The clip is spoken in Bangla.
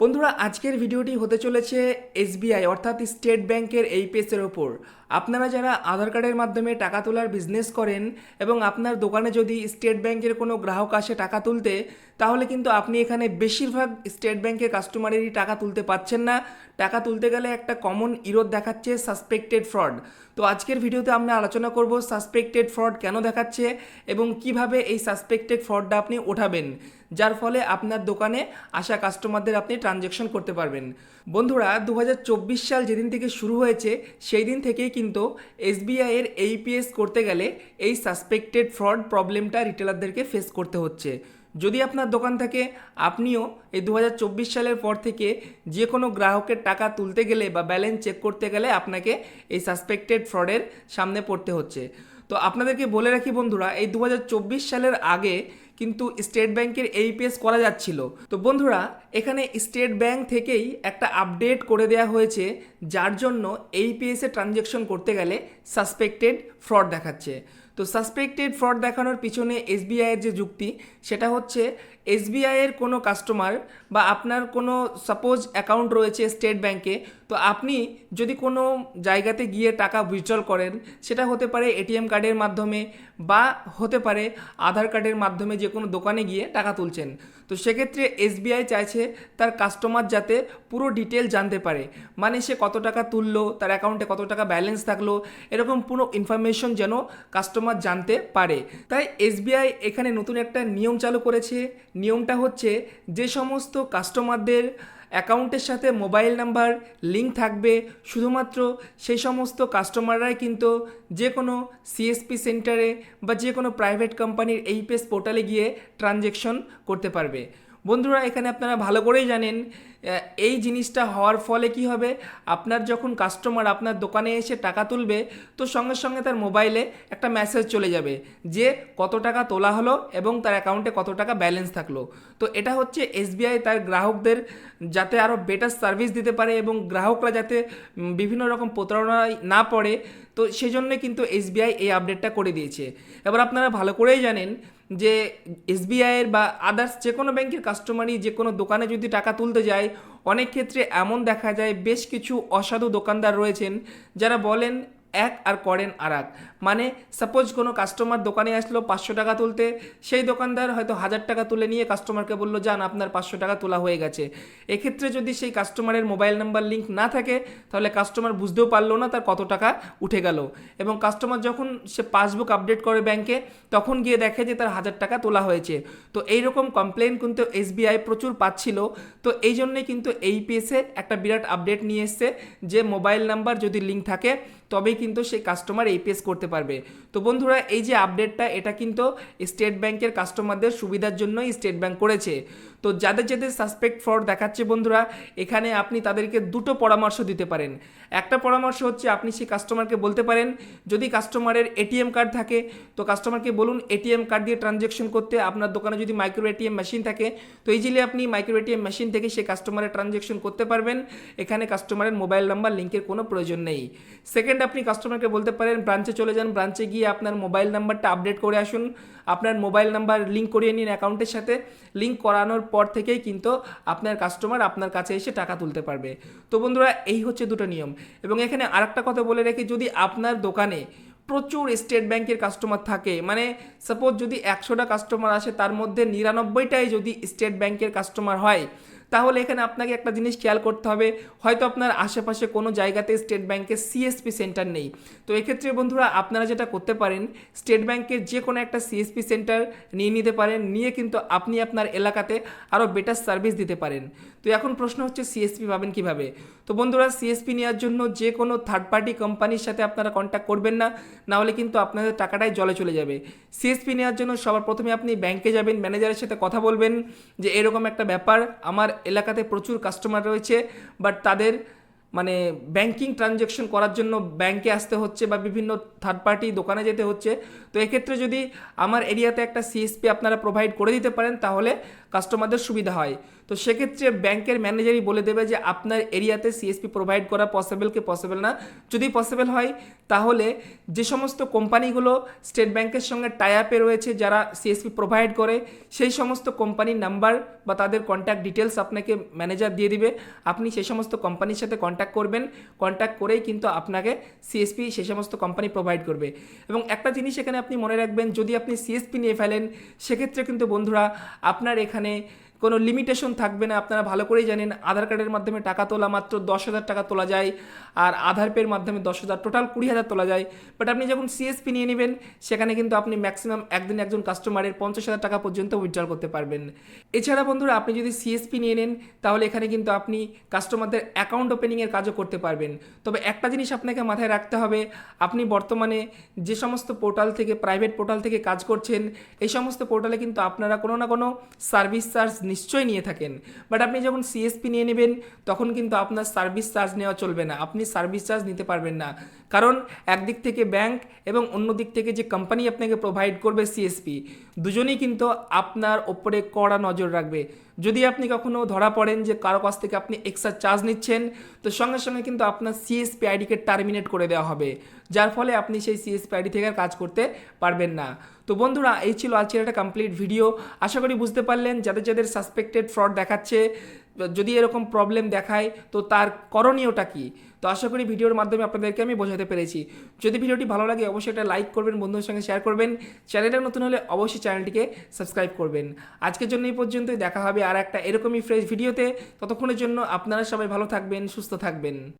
বন্ধুরা, আজকের ভিডিওটি হতে চলেছে এসবিআই, অর্থাৎ স্টেট ব্যাংকের এই পেজের ওপর। আপনারা যারা আধার কার্ডের মাধ্যমে টাকা তোলার বিজনেস করেন এবং আপনার দোকানে যদি স্টেট ব্যাংকের কোনো গ্রাহক আসে টাকা তুলতে, তাহলে কিন্তু আপনি এখানে বেশিরভাগ স্টেট ব্যাংকের কাস্টমারেরই টাকা তুলতে পারছেন না। টাকা তুলতে গেলে একটা কমন ইরোধ দেখাচ্ছে সাসপেক্টেড ফ্রড তো আজকের ভিডিওতে আমরা আলোচনা করব সাসপেক্টেড ফ্রড কেন দেখাচ্ছে এবং কীভাবে এই সাসপেক্টেড ফ্রডটা আপনি ওঠাবেন। যার ফলে আপনার দোকানে আসা কাস্টমারদের আপনি ট্রানজ্যাকশন করতে পারবেন। বন্ধুরা দু হাজার চব্বিশ সাল যেদিন থেকে শুরু হয়েছে সেই দিন থেকেই কিন্তু এসবিআইয়ের এইপিএস করতে গেলে এই সাসপেক্টেড ফ্রড প্রবলেমটা রিটেলারদেরকে ফেস করতে হচ্ছে। যদি আপনার দোকান থাকে আপনিও এই দু হাজার চব্বিশ সালের পর থেকে যে কোনো গ্রাহকের টাকা তুলতে গেলে বা ব্যালেন্স চেক করতে গেলে আপনাকে এই সাসপেক্টেড ফ্রডের সামনে পড়তে হচ্ছে। তো আপনাদেরকে বলে রাখি বন্ধুরা, এই দু হাজার চব্বিশ সালের আগে কিন্তু স্টেট ব্যাংকের এইপিএস করা যাচ্ছিল। তো বন্ধুরা, এখানে স্টেট ব্যাংক থেকেই একটা আপডেট করে দেওয়া হয়েছে, যার জন্য এই এইপিএসে ট্রানজ্যাকশন করতে গেলে সাসপেক্টেড ফ্রড দেখাচ্ছে। তো সাসপেক্টেড ফ্রড দেখানোর পিছনে এসবিআইয়ের যে যুক্তি, সেটা হচ্ছে এসবিআইয়ের কোনো কাস্টমার বা আপনার কোনো সাপোজ অ্যাকাউন্ট রয়েছে স্টেট ব্যাংকে তো আপনি যদি কোনো জায়গাতে গিয়ে টাকা উইথড্রল করেন, সেটা হতে পারে এটিএম কার্ডের মাধ্যমে বা হতে পারে আধার কার্ডের মাধ্যমে যে কোনো দোকানে গিয়ে টাকা তুলছেন। তো সেক্ষেত্রে এসবিআই চাইছে তার কাস্টমার যাতে পুরো ডিটেল জানতে পারে। মানে সে কত টাকা তুললো, তার অ্যাকাউন্টে কত টাকা ব্যালেন্স থাকল, এরকম পুরো ইনফরমেশন যেন কাস্টমার জানতে পারে। তাই এসবিআই এখানে নতুন একটা নিয়ম চালু করেছে। নিয়মটা হচ্ছে যে সমস্ত কাস্টমারদের অ্যাকাউন্টের সাথে মোবাইল নাম্বার লিঙ্ক থাকবে। শুধুমাত্র সেই সমস্ত কাস্টমাররাই কিন্তু যে কোনো সিএসপি সেন্টারে বা যে কোনো প্রাইভেট কোম্পানির এইপিএস পোর্টালে গিয়ে ট্রানজ্যাকশন করতে পারবে। বন্ধুরা, এখানে আপনারা ভালো করেই জানেন এই জিনিসটা হওয়ার ফলে কি হবে? আপনার যখন কাস্টমার আপনার দোকানে এসে টাকা তুলবে, তো সঙ্গে সঙ্গে তার মোবাইলে একটা মেসেজ চলে যাবে যে, কত টাকা তোলা হলো এবং তার অ্যাকাউন্টে কত টাকা ব্যালেন্স থাকল। তো এটা হচ্ছে এসবিআই তার গ্রাহকদের যাতে আরও বেটার সার্ভিস দিতে পারে এবং গ্রাহকরা যাতে বিভিন্ন রকম প্রতারণায় না পড়ে। তো সেই জন্যই কিন্তু এসবিআই এই আপডেটটা করে দিয়েছে। এবার আপনারা ভালো করেই জানেন যে এসবিআইয়ের বা আদার্স যে কোনো ব্যাংকের কাস্টমারই যে কোনো দোকানে যদি টাকা তুলতে যায়, অনেক ক্ষেত্রে এমন দেখা যায় বেশ কিছু অসাধু দোকানদার রয়েছেন, যারা বলেন এক আর করেন আর এক। মানে সাপোজ কোনো কাস্টমার দোকানে আসলো পাঁচশো টাকা তুলতে, সেই দোকানদার হয়তো হাজার টাকা তুলে নিয়ে কাস্টমারকে বলল যান আপনার পাঁচশো টাকা তোলা হয়ে গেছে। এক্ষেত্রে যদি সেই কাস্টমারের মোবাইল নাম্বার লিঙ্ক না থাকে, তাহলে কাস্টমার বুঝতেও পারল না তার কত টাকা উঠে গেল। এবং কাস্টমার যখন সে পাসবুক আপডেট করে ব্যাংকে তখন গিয়ে দেখে যে তার হাজার টাকা তোলা হয়েছে। তো এইরকম কমপ্লেন কিন্তু এসবিআই প্রচুর পাচ্ছিল। তো এই জন্যই কিন্তু এই পেসে একটা বিরাট আপডেট নিয়ে এসছে যে মোবাইল নাম্বার যদি লিঙ্ক থাকে তবেই কিন্তু সেই কাস্টমার এইপিএস করতে পারবে। তো বন্ধুরা, এই যে আপডেটটা এটা কিন্তু স্টেট ব্যাংকের কাস্টমারদের সুবিধার জন্যই স্টেট ব্যাংক করেছে। তো যাদের যাদের সাসপেক্ট ফ্রড দেখাচ্ছে বন্ধুরা, এখানে আপনি তাদেরকে দুটো পরামর্শ দিতে পারেন। একটা পরামর্শ হচ্ছে, আপনি সেই কাস্টমারকে বলতে পারেন, যদি কাস্টমারের এটিএম কার্ড থাকে, তো কাস্টমারকে বলুন এটিএম কার্ড দিয়ে ট্রানজ্যাকশন করতে আপনার দোকানে যদি মাইক্রো এটিএম মেশিন থাকে, তো ইজিলি আপনি মাইক্রো এটিএম মেশিন থেকে সেই কাস্টমারের ট্রানজ্যাকশন করতে পারবেন। এখানে কাস্টমারের মোবাইল নাম্বার লিঙ্কের কোনো প্রয়োজন নেই। সেকেন্ড আপনি কাস্টমারকে বলতে পারেন ব্রাঞ্চে চলে যান ব্রাঞ্চে গিয়ে আপনার মোবাইল নাম্বারটা আপডেট করে আসুন। আপনার মোবাইল নাম্বার লিঙ্ক করিয়ে নিন অ্যাকাউন্টের সাথে। লিঙ্ক করানোর পর থেকেই কিন্তু আপনার কাস্টমার আপনার কাছে এসে টাকা তুলতে পারবে। তো বন্ধুরা, এই হচ্ছে দুটো নিয়ম। এবং এখানে আরেকটা কথা বলে রাখি, যদি আপনার দোকানে প্রচুর স্টেট ব্যাংকের কাস্টমার থাকে মানে সাপোজ যদি একশোটা কাস্টমার আসে, তার মধ্যে নিরানব্বইটাই যদি স্টেট ব্যাংকের কাস্টমার হয় তাহলে এখানে আপনাকে একটা জিনিস খেয়াল করতে হবে। হয়তো আপনার আশেপাশে কোনো জায়গাতে স্টেট ব্যাংকের সিএসপি সেন্টার নেই। তো এক্ষেত্রে বন্ধুরা, আপনারা যেটা করতে পারেন, স্টেট ব্যাংকের যে কোনো একটা সিএসপি সেন্টার নিয়ে নিতে পারেন। নিয়ে কিন্তু আপনি আপনার এলাকাতে আরও বেটার সার্ভিস দিতে পারেন। তো এখন প্রশ্ন হচ্ছে সিএসপি পাবেন কীভাবে? তো বন্ধুরা সিএসপি নেওয়ার জন্য যে কোনো থার্ড পার্টি কোম্পানির সাথে আপনারা কন্ট্যাক্ট করবেন না না হলে কিন্তু আপনাদের টাকাটাই জলে চলে যাবে। সিএসপি নেওয়ার জন্য সবার প্রথমে আপনি ব্যাংকে যাবেন ম্যানেজারের সাথে কথা বলবেন যে এরকম একটা ব্যাপার, আমার এলাকাতে প্রচুর কাস্টমার রয়েছে বাট তাদের মানে ব্যাংকিং ট্রানজ্যাকশন করার জন্য ব্যাংকে আসতে হচ্ছে বা বিভিন্ন থার্ড পার্টি দোকানে যেতে হচ্ছে। তো এক্ষেত্রে যদি আমার এরিয়াতে একটা সিএসপি আপনারা প্রোভাইড করে দিতে পারেন, তাহলে কাস্টমারদের সুবিধা হয়। তো সেক্ষেত্রে ব্যাংকের ম্যানেজারই বলে দেবে যে, আপনার এরিয়াতে সিএসপি প্রোভাইড করা পসিবল কি পসিবল না? যদি পসিবল হয়, তাহলে যে সমস্ত কোম্পানিগুলো স্টেট ব্যাংকের সঙ্গে টাই আপে রয়েছে, যারা সিএসপি প্রোভাইড করে, সেই সমস্ত কোম্পানির নাম্বার বা তাদের কন্ট্যাক্ট ডিটেলস আপনাকে ম্যানেজার দিয়ে দিবে। আপনি সেই সমস্ত কোম্পানির সাথে কন্ট্যাক্ট করবেন। কন্ট্যাক্ট করেই কিন্তু আপনাকে সিএসপি সেই সমস্ত কোম্পানি প্রোভাইড করবে। এবং একটা জিনিস এখানে আপনি মনে রাখবেন, যদি আপনি সিএসপি নিয়ে ফেলেন, সেক্ষেত্রে কিন্তু বন্ধুরা, আপনার এখানে 因 কোনো লিমিটেশন থাকবে না, আপনারা ভালো করেই জানেন, আধার কার্ডের মাধ্যমে টাকা তোলা মাত্র দশ হাজার টাকা তোলা যায়, আর আধার পের মাধ্যমে দশ হাজার টোটাল কুড়ি হাজার তোলা যায়। বাট আপনি যখন সিএসপি নিয়ে নেবেন, সেখানে কিন্তু আপনি ম্যাক্সিমাম একদিন একজন কাস্টমারের পঞ্চাশ হাজার টাকা পর্যন্ত উইথড্রল করতে পারবেন। এছাড়া বন্ধুরা, আপনি যদি সিএসপি নিয়ে নেন, তাহলে এখানে কিন্তু আপনি কাস্টমারদের অ্যাকাউন্ট ওপেনিংয়ের কাজও করতে পারবেন। তবে একটা জিনিস আপনাকে মাথায় রাখতে হবে, আপনি বর্তমানে যে সমস্ত পোর্টাল থেকে প্রাইভেট পোর্টাল থেকে কাজ করছেন, এই সমস্ত পোর্টালে কিন্তু আপনারা কোনো না কোনো সার্ভিস চার্জ নিশ্চয়ই নিয়ে থাকেন। বাট আপনি যখন সিএসপি নিয়ে নেবেন, তখন কিন্তু আপনার সার্ভিস চার্জ নেওয়া চলবে না। আপনি সার্ভিস চার্জ নিতে পারবেন না। কারণ একদিক থেকে ব্যাংক এবং অন্য দিক থেকে যে কোম্পানি আপনাকে প্রোভাইড করবে সিএসপি দুজনেই কিন্তু আপনার ওপরে কড়া নজর রাখবে। যদি আপনি কখনো ধরা পড়েন যে কারও কাছ থেকে আপনি এক্সট্রা চার্জ নিচ্ছেন তো সঙ্গে সঙ্গে কিন্তু আপনার সিএসপি আইডিকে টার্মিনেট করে দেওয়া হবে, যার ফলে আপনি সেই সিএসপি আইডি থেকে কাজ করতে পারবেন না। তো বন্ধুরা, এই ছিল আজকের একটা কমপ্লিট ভিডিও আশা করি বুঝতে পারলেন, যাদের যাদের সাসপেক্টেড ফ্রড দেখাচ্ছে যদি এরকম প্রবলেম দেখায়, তো তার করণীয়টা কী? তো আশা করি ভিডিওর মাধ্যমে আপনাদেরকে আমি বোঝাতে পেরেছি। যদি ভিডিওটি ভালো লাগে, অবশ্যই একটা লাইক করবেন, বন্ধুদের সঙ্গে শেয়ার করবেন। চ্যানেলটা নতুন হলে অবশ্যই চ্যানেলটিকে সাবস্ক্রাইব করবেন। আজকের জন্য এই পর্যন্তই, দেখা হবে আর একটা এরকমই ফ্রেশ ভিডিওতে ততক্ষণের জন্য আপনারা সবাই ভালো থাকবেন, সুস্থ থাকবেন।